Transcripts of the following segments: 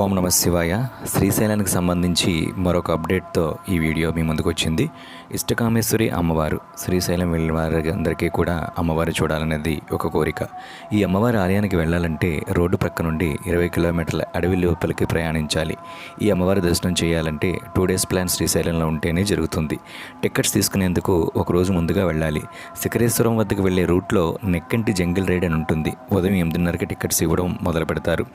ఓం నమ శివాయ. శ్రీశైలానికి సంబంధించి మరొక అప్డేట్తో ఈ వీడియో మీ ముందుకు వచ్చింది. ఇష్టకామేశ్వరి అమ్మవారు శ్రీశైలం వెళ్ళిన వారి అందరికీ కూడా అమ్మవారు చూడాలనేది ఒక కోరిక. ఈ అమ్మవారి ఆలయానికి వెళ్ళాలంటే రోడ్డు ప్రక్క నుండి ఇరవై కిలోమీటర్ల అడవి లోపలికి ప్రయాణించాలి. ఈ అమ్మవారి దర్శనం చేయాలంటే టూ డేస్ ప్లాన్ శ్రీశైలంలో ఉంటేనే జరుగుతుంది. టికెట్స్ తీసుకునేందుకు ఒక రోజు ముందుగా వెళ్ళాలి. శిఖరేశ్వరం వద్దకు వెళ్ళే రూట్లో నెక్కంటి జంగిల్ రైడ్ అని ఉంటుంది. ఉదయం ఎనిమిదిన్నరకి టికెట్స్ ఇవ్వడం మొదలు పెడతారు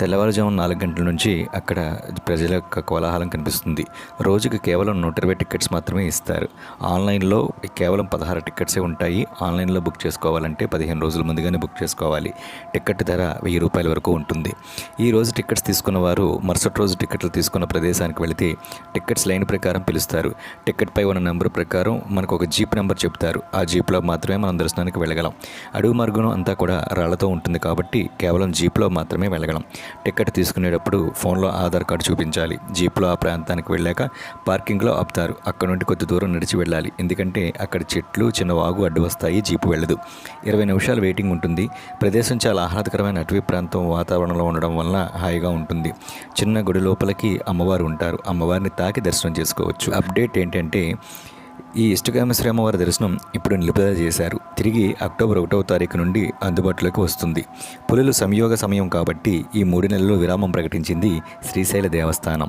తెల్లవారుజామున నాలుగు గంటల నుంచి అక్కడ ప్రజల యొక్క కోలాహలం కనిపిస్తుంది. రోజుకి కేవలం నూట ఇరవై టికెట్స్ మాత్రమే ఇస్తారు. ఆన్లైన్లో కేవలం పదహారు టికెట్సే ఉంటాయి. ఆన్లైన్లో బుక్ చేసుకోవాలంటే పదిహేను రోజుల ముందుగానే బుక్ చేసుకోవాలి. టికెట్ ధర వెయ్యి రూపాయల వరకు ఉంటుంది. ఈ రోజు టికెట్స్ తీసుకున్న వారు మరుసటి రోజు టికెట్లు తీసుకున్న ప్రదేశానికి వెళితే టికెట్స్ లైన్ ప్రకారం పిలుస్తారు. టికెట్ పై ఉన్న నెంబర్ ప్రకారం మనకు ఒక జీప్ నెంబర్ చెప్తారు. ఆ జీప్లో మాత్రమే మనం దర్శనానికి వెళ్ళగలం. అడుగు మార్గం అంతా కూడా రాళ్ళతో ఉంటుంది కాబట్టి కేవలం జీప్లో మాత్రమే వెళ్ళగలం. టికెట్ తీసుకునేటప్పుడు ఫోన్లో ఆధార్ కార్డు చూపించాలి. జీప్లో ఆ ప్రాంతానికి వెళ్ళాక పార్కింగ్లో ఆపుతారు. అక్కడ నుండి కొద్ది దూరం నడిచి వెళ్ళాలి. ఎందుకంటే అక్కడ చెట్లు చిన్న వాగు అడ్డు వస్తాయి జీపు వెళ్ళదు. ఇరవై నిమిషాలు వెయిటింగ్ ఉంటుంది. ప్రదేశం చాలా ఆహ్లాదకరమైన అటవీ ప్రాంతం వాతావరణంలో ఉండడం వలన హాయిగా ఉంటుంది. చిన్న గుడి లోపలికి అమ్మవారు ఉంటారు. అమ్మవారిని తాకి దర్శనం చేసుకోవచ్చు. అప్డేట్ ఏంటంటే ఈ ఇష్టకామేశ్వరి అమ్మవారి దర్శనం ఇప్పుడు నిలుపుదల చేశారు. తిరిగి అక్టోబర్ ఒకటవ తారీఖు నుండి అందుబాటులోకి వస్తుంది. పులులు సంయోగ సమయం కాబట్టి ఈ మూడు నెలలు విరామం ప్రకటించింది శ్రీశైల దేవస్థానం.